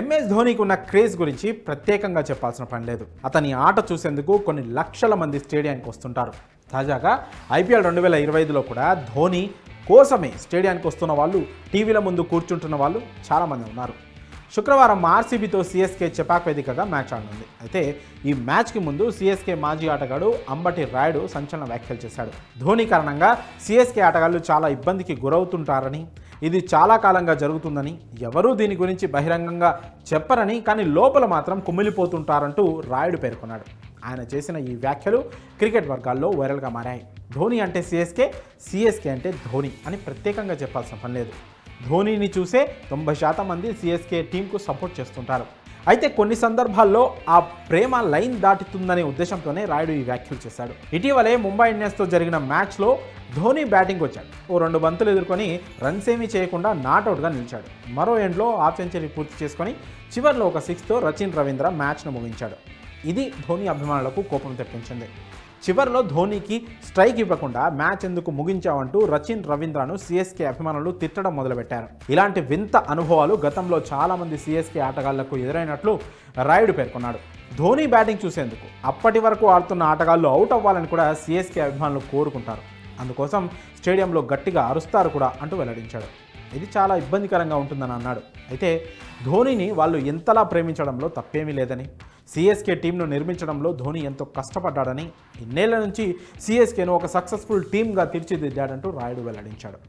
MS ధోనికి ఉన్న craze గురించి ప్రత్యేకంగా చెప్పాల్సిన పని లేదు. అతని ఆట చూసేందుకు కొన్ని లక్షల మంది స్టేడియానికి వస్తుంటారు. తాజాగా ఐపీఎల్ రెండు వేల ఇరవై ఐదులో కూడా ధోని కోసమే స్టేడియానికి వస్తున్న వాళ్ళు టీవీల ముందు కూర్చుంటున్న వాళ్ళు చాలామంది ఉన్నారు. శుక్రవారం ఆర్సీబీతో సిఎస్కే చెపాక్ వేదికగా మ్యాచ్ ఆడనుంది. అయితే ఈ మ్యాచ్కి ముందు సిఎస్కే మాజీ ఆటగాడు అంబటి రాయుడు సంచలన వ్యాఖ్యలు చేశాడు. ధోని కారణంగా సిఎస్కే ఆటగాళ్ళు చాలా ఇబ్బందికి గురవుతుంటారని ఇది చాలా కాలంగా జరుగుతుందని ఎవరూ దీని గురించి బహిరంగంగా చెప్పరని కానీ లోపల మాత్రం కుమిలిపోతుంటారంటూ రాయుడు పేర్కొన్నాడు. ఆయన చేసిన ఈ వ్యాఖ్యలు క్రికెట్ వర్గాల్లో వైరల్గా మారాయి. ధోని అంటే సిఎస్కే సిఎస్కే అంటే ధోని అని ప్రత్యేకంగా చెప్పాల్సిన పని లేదు. ధోనీని చూసే తొంభై శాతం మంది సిఎస్కే టీంకు సపోర్ట్ చేస్తుంటారు. అయితే కొన్ని సందర్భాల్లో ఆ ప్రేమ లైన్ దాటుతుందనే ఉద్దేశంతోనే రాయుడు ఈ వ్యాఖ్యలు చేశాడు. ఇటీవలే ముంబై ఇండియన్స్తో జరిగిన మ్యాచ్లో ధోని బ్యాటింగ్ వచ్చాడు. ఓ రెండు బంతులు ఎదుర్కొని రన్స్ ఏమీ చేయకుండా నాట్అవుట్గా నిలిచాడు. మరో ఎండ్లో హాఫ్ సెంచరీ పూర్తి చేసుకొని చివరిలో ఒక సిక్స్తో రచిన్ రవీంద్ర మ్యాచ్ను ముగించాడు. ఇది ధోని అభిమానులకు కోపం తెప్పించింది. చివరిలో ధోనీకి స్ట్రైక్ ఇవ్వకుండా మ్యాచ్ ఎందుకు ముగించావంటూ రచిన్ రవీంద్రను సిఎస్కే అభిమానులు తిట్టడం మొదలుపెట్టారు. ఇలాంటి వింత అనుభవాలు గతంలో చాలామంది సిఎస్కే ఆటగాళ్ళకు ఎదురైనట్లు రాయుడు పేర్కొన్నాడు. ధోని బ్యాటింగ్ చూసేందుకు అప్పటి వరకు ఆడుతున్న ఆటగాళ్ళు అవుట్ అవ్వాలని కూడా సిఎస్కే అభిమానులు కోరుకుంటారు. అందుకోసం స్టేడియంలో గట్టిగా అరుస్తారు కూడా అంటూ వెల్లడించాడు. ఇది చాలా ఇబ్బందికరంగా ఉంటుందని అన్నాడు. అయితే ధోనీని వాళ్ళు ఎంతలా ప్రేమించడంలో తప్పేమీ లేదని సిఎస్కే టీంను నిర్మించడంలో ధోని ఎంతో కష్టపడ్డాడని ఇన్నేళ్ళ నుంచి సిఎస్కేను ఒక సక్సెస్ఫుల్ టీమ్గా తీర్చిదిద్దాడంటూ రాయుడు వెల్లడించాడు.